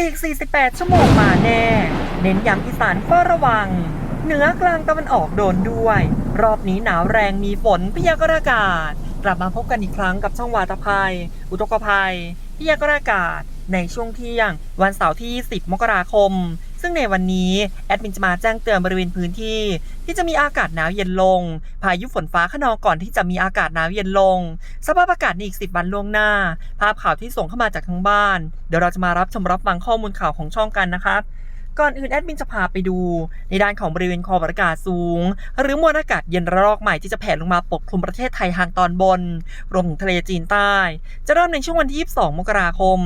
อีก 48 ชั่วโมงมาแน่ เน้นย้ำอีสานเฝ้าระวัง เหนือกลางตะวันออกโดนด้วย รอบนี้หนาวแรงมีฝนพยากรณ์อากาศ กลับมาพบกันอีกครั้งกับช่องวาตภัย อุตกภัย ที่ยกรณ์อากาศในช่วงเที่ยง วันเสาร์ที่ 10 มกราคม ซึ่งในวันนี้แอดมินจะมาแจ้งเตือนบริเวณพื้นที่ ที่จะมีอากาศหนาวเย็นลง พายุฝนฟ้าขนองก่อนที่จะมีอากาศหนาวเย็นลง สภาพอากาศในอีก 10 วันล่วงหน้า ภาพข่าวที่ส่งเข้ามาจากทางบ้าน เดี๋ยวเราจะมารับชมรับฟังข้อมูลข่าวของช่องกันนะคะ ก่อนอื่นแอดมินจะพาไปดู ในด้านของบริเวณคอบรากาศสูง หรือมวลอากาศเย็นระลอกใหม่ที่จะแผ่ลงมาปกคลุมประเทศไทยทางตอนบน รวมถึงทะเลจีนใต้ จะเริ่มในช่วงวันที่ 22 มกราคม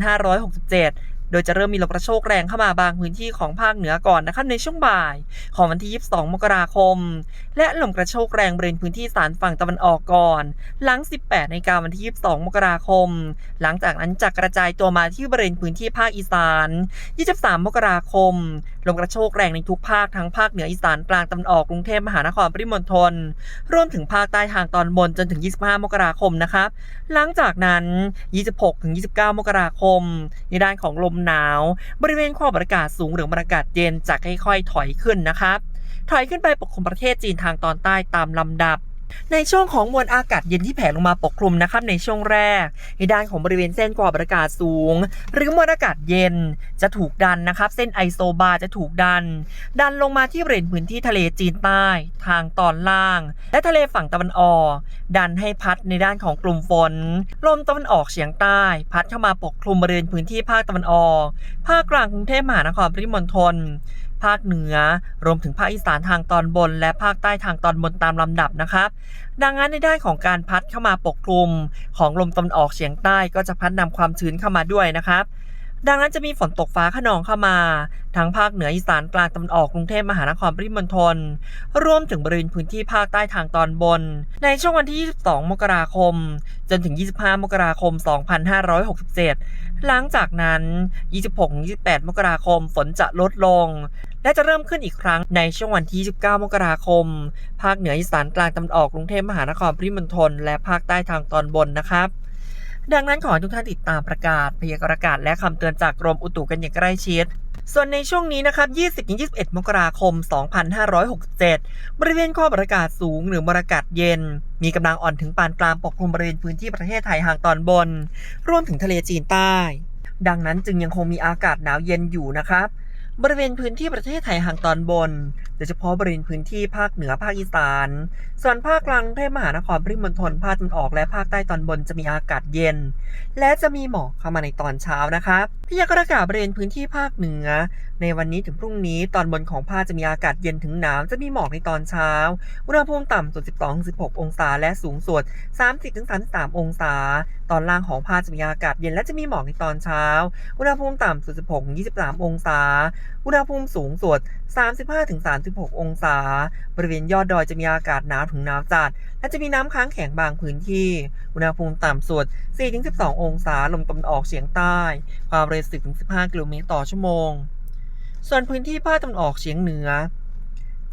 2567 โดยจะเริ่มมีลมกระโชกแรงเข้ามาบางพื้นที่ของภาคเหนือก่อนนะครับในช่วงบ่าย ของวันที่ 22 มกราคม และลมกระโชกแรงบริเวณพื้นที่สารฝั่งตะวันออกก่อน หลัง 18ในกาวันที่ 22 มกราคม หลังจากนั้นจะกระจายตัวมาที่บริเวณพื้นที่ภาคอีสาน 23 มกราคม ลมกระโชกแรงในทุกภาคทั้งภาคเหนืออีสานกลางตะวันออกกรุงเทพมหานครปริมณฑลรวมถึงภาคใต้ทางตอนบนจนถึง 25 มกราคมนะครับหลังจากนั้น 26-29 มกราคมในด้านของลมหนาว บริเวณขอบอากาศสูงหรือบรรยากาศเย็นจะค่อยๆ ถอยขึ้นนะครับ ถอยขึ้นไปปกคลุมประเทศจีนทางตอนใต้ตามลำดับ ในช่วงของมวลอากาศเย็นที่แผ่ลงมาปกคลุมนะครับในช่วงแรกในด้านของบริเวณเส้นกวาดอากาศสูง หรือมวลอากาศเย็นจะถูกดันนะครับ เส้นไอโซบาร์จะถูกดัน ดันลงมาที่บริเวณพื้นที่ทะเลจีนใต้ ทางตอนล่าง และทะเลฝั่งตะวันออก ดันให้พัดในด้านของกลุ่มฝนลมตะวันออกเฉียงใต้ พัดเข้ามาปกคลุมบริเวณพื้นที่ภาคตะวันออก ภาคกลางกรุงเทพมหานครปริมณฑล ภาคเหนือ รวมถึงภาคอีสานทางตอนบน และภาคใต้ทางตอนบนตามลำดับนะครับ ดังนั้นในด้านของการพัดเข้ามาปกคลุม ของลมตะวันออกเฉียงใต้ก็จะพัดนำความชื้นเข้ามาด้วยนะครับ ดังนั้นจะมีฝนตกฟ้าขนองเข้ามา ทั้งภาคเหนืออีสานกลางตะวันออกกรุงเทพมหานครปริมณฑลรวมถึงบริเวณพื้นที่ภาคใต้ทางตอนบน ในช่วงวันที่ 22 มกราคม จนถึง 25 มกราคม 2567 หลังจากนั้น 26-28 มกราคมฝนจะลดลง และจะเริ่มขึ้นอีกครั้งในช่วงวันที่29มกราคม ภาคเหนืออีสานกลางตะวันออกกรุงเทพมหานครปริมณฑลและภาคใต้ทางตอนบนนะครับ ดังนั้นขอให้ทุกท่านติดตามประกาศพยากรณ์อากาศและคำเตือนจากกรมอุตุกันอย่างใกล้ชิดส่วนในช่วงนี้นะครับ 20-21 มกราคม 2567 บริเวณความกดอากาศสูงหรือมวลอากาศเย็น มีกำลังอ่อนถึงปานกลางปกคลุมบริเวณพื้นที่ประเทศไทยทางตอนบน รวมถึงทะเลจีนใต้ ดังนั้นจึงยังคงมีอากาศหนาวเย็นอยู่นะครับ บริเวณพื้นที่ประเทศไทยทางตอนบน ดยเฉพาะบริเวณพื้นที่ภาคเหนือภาคอีสาน ส่วนภาคกลางเทพมหานครปริมณฑลภาคตะวันออกและภาคใต้ตอนบนจะมีอากาศเย็น และจะมีหมอกเข้ามาในตอนเช้านะครับพยากรณ์อากาศบริเวณพื้นที่ภาคเหนือ ในวันนี้ถึงพรุ่งนี้ตอนบนของภาคจะมีอากาศเย็นถึงหนาวจะมีหมอกในตอนเช้าอุณหภูมิต่ำสุด 12-16 องศา และสูงสุด 30-33 องศา ตอนล่างของภาคจะมีอากาศเย็นและจะมีหมอกในตอนเช้า อุณหภูมิต่ำสุด 16-23 องศา อุณหภูมิสูงสุด 35-36องศา บริเวณยอดดอยจะมีอากาศหนาวถึงหนาวจัด และจะมีน้ำค้างแข็งบางพื้นที่ อุณหภูมิต่ำสุด 4-12 องศา ลมตะวันออกเฉียงใต้ ความเร็ว 10-15 กิโลเมตรต่อชั่วโมง ส่วนพื้นที่ภาคตะวันออกเฉียงเหนือ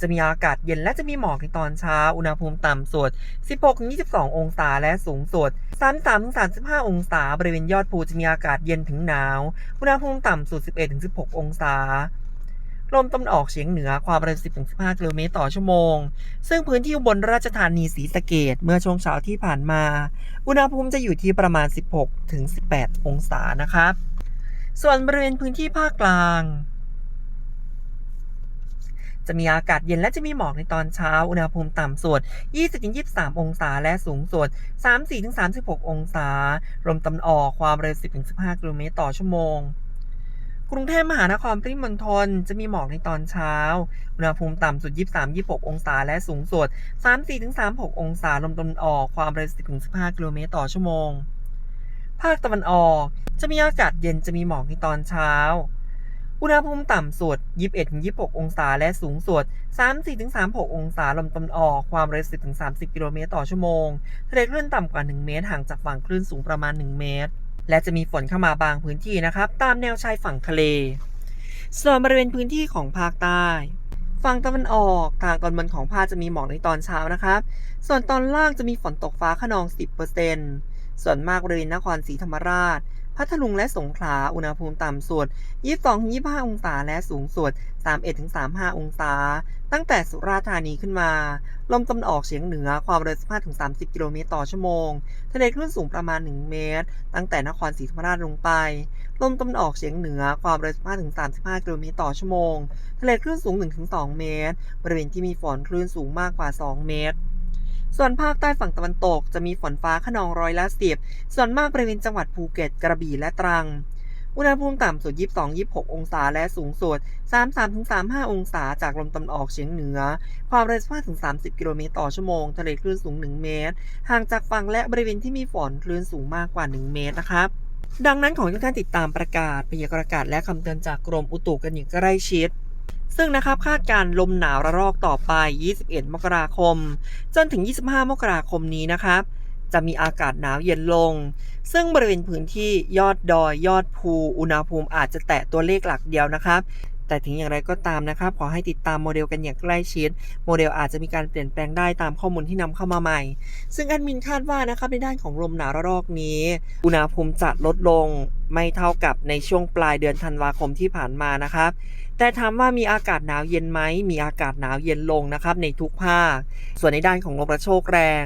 จะมีอากาศเย็นและจะมีหมอกในตอนเช้า อุณหภูมิต่ำสุด 16-22 องศา และสูงสุด 33-35 องศา บริเวณยอดภูจะมีอากาศเย็นถึงหนาว อุณหภูมิต่ำสุด 11-16 องศา ลมตะวันออกเฉียงเหนือความเร็ว 10-15 กิโลเมตรต่อชั่วโมง ซึ่งพื้นที่บนราชธานีศรีสะเกดเมื่อช่วงเช้าที่ผ่านมา อุณหภูมิจะอยู่ที่ประมาณ 16-18 องศานะครับ ส่วนบริเวณพื้นที่ภาคกลาง จะมีอากาศเย็นและจะมีหมอกในตอนเช้า อุณหภูมิต่ำสุด 20-23 องศา และสูงสุด 34-36 องศา ลมตะวันออกความเร็ว 10-15 กิโลเมตรต่อชั่วโมง กรุงเทพมหานครปริมณฑลจะมีหมอกในตอนเช้า อุณหภูมิต่ำสุด 23-26 องศา และสูงสุด 34-36 องศา ลมตะวันออก ความเร็ว 10-15 กิโลเมตรต่อชั่วโมง ภาคตะวันออก จะมีอากาศเย็นจะมีหมอกในตอนเช้า อุณหภูมิต่ำสุด 21-26 องศา และสูงสุด 34-36 องศา ลมตะวันออก ความเร็ว 10-30 กิโลเมตรต่อชั่วโมงทะเลคลื่นต่ำกว่า 1 เมตร ห่างจากฝั่งคลื่นสูงประมาณ 1 เมตร และจะมีฝนเข้ามาบางพื้นที่นะครับ ตามแนวชายฝั่งทะเล ส่วนบริเวณพื้นที่ของภาคใต้ฝั่งตะวันออกทางตอนบนของภาคจะมีหมอกในตอนเช้านะครับ ส่วนตอนล่างจะมีฝนตกฟ้าขนอง 10%ส่วนมากบริเวณนครศรีธรรมราช พัทลุงและสงขลา อุณหภูมิต่ำสุด 22-25 องศา และสูงสุด 31-35 องศา ตั้งแต่สุราษฎร์ธานีขึ้นมา ลมตะวันออกเฉียงเหนือ ความเร็ว 15-30 กิโลเมตรต่อชั่วโมง ทะเลคลื่นสูงประมาณ 1 เมตร ตั้งแต่นครศรีธรรมราชลงไป ลมตะวันออกเฉียงเหนือ ความเร็ว 15-35 กิโลเมตรต่อชั่วโมง ทะเลคลื่นสูง 1-2 เมตร บริเวณที่มีฝนคลื่นสูงมากกว่า 2 เมตร ส่วนภาคใต้ฝั่งตะวันตกจะมีฝนฟ้าขนองร้อยละสิบส่วนมากบริเวณจังหวัดภูเก็ตกระบี่และตรัง อุณหภูมิต่ำสุด 22-26 องศาและสูงสุด 33-35 องศาจากลมตะวันออกเฉียงเหนือ ความเร็ว15-30 กิโลเมตรต่อชั่วโมง ทะเลคลื่นสูง 1 เมตร ห่างจากฝั่งและบริเวณที่มีฝนคลื่นสูงมากกว่า 1 เมตรนะครับดังนั้นขอให้ทุกท่านติดตามประกาศพยากรณ์อากาศและคำเตือนจากกรมอุตุกันอย่างใกล้ชิด ซึ่งนะครับคาดการลมหนาวระลอกต่อไป 21 มกราคม จนถึง 25 มกราคมนี้นะครับจะมีอากาศหนาวเย็นลง ซึ่งบริเวณพื้นที่ยอดดอยยอดภู อุณหภูมิอาจจะแตะตัวเลขหลักเดียวนะครับ แต่ถึงอย่างไรก็ตามนะครับ ขอให้ติดตามโมเดลกันอย่างใกล้ชิด โมเดลอาจจะมีการเปลี่ยนแปลงได้ตามข้อมูลที่นำเข้ามาใหม่ ซึ่งแอดมินคาดว่านะครับในด้านของลมหนาวระลอกนี้ อุณหภูมิจะลดลงไม่เท่ากับในช่วงปลายเดือนธันวาคมที่ผ่านมานะครับ แต่ถามว่ามีอากาศหนาวเย็นไหม มีอากาศหนาวเย็นลงนะครับในทุกภาค ส่วนในด้านของลมกระโชกแรง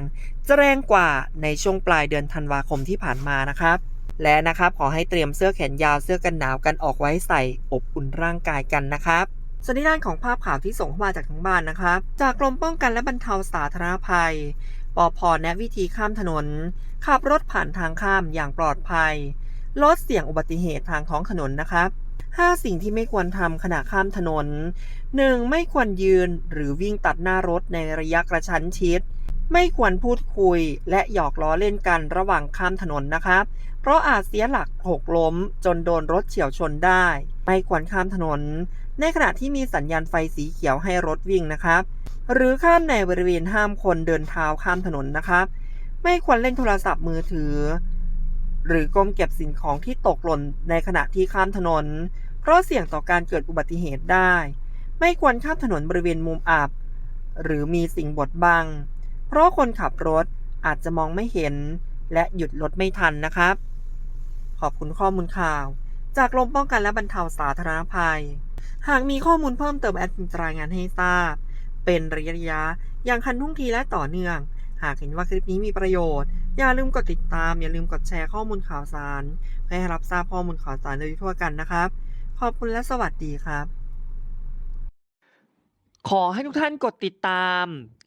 จะแรงกว่าในช่วงปลายเดือนธันวาคมที่ผ่านมานะครับ และนะครับขอให้เตรียมเสื้อแขนยาวเสื้อกันหนาวกันออกไว้ใส่อบอุ่นร่างกายกันนะครับส่วนในด้านของภาพข่าวที่ส่งเข้ามาจากทั้งบ้านนะครับ จากกรมป้องกันและบรรเทาสาธารณภัย ปอพแนะวิธีข้ามถนน ขับรถผ่านทางข้ามอย่างปลอดภัย ลดเสี่ยงอุบัติเหตุทางท้องถนนนะครับ 5 สิ่งที่ไม่ควรทำขณะข้ามถนน 1. ไม่ควรยืนหรือวิ่งตัดหน้ารถในระยะกระชั้นชิด ไม่ควรพูดคุยและหยอกล้อเล่นกันระหว่างข้ามถนนนะครับ เพราะอาจเสียหลักหกล้มจนโดนรถเฉียวชนได้ ไม่ควรข้ามถนน ในขณะที่มีสัญญาณไฟสีเขียวให้รถวิ่งนะครับ หรือข้ามในบริเวณห้ามคนเดินเท้าข้ามถนนนะครับ ไม่ควรเล่นโทรศัพท์มือถือ หรือก้มเก็บสิ่งของที่ตกหล่นในขณะที่ข้ามถนน เพราะเสี่ยงต่อการเกิดอุบัติเหตุได้ ไม่ควรข้ามถนนบริเวณมุมอับ หรือมีสิ่งบดบัง เพราะคนขับรถอาจจะมองไม่เห็น และหยุดรถไม่ทันนะครับ ขอบคุณข้อมูลข่าว จากกรมป้องกันและบรรเทาสาธารณภัย หากมีข้อมูลเพิ่มเติมแอดมินรายงานให้ทราบ เป็นระยะระยะอย่างทันทุ่งทีและต่อเนื่อง หากเห็นว่าคลิปนี้มีประโยชน์ อย่าลืมกดติดตาม อย่าลืมกดแชร์ข้อมูลข่าวสาร เพื่อให้รับทราบข้อมูลข่าวสารโดยทั่วกันนะครับ ขอบคุณและสวัสดีครับ ขอให้ทุกท่านกดติดตาม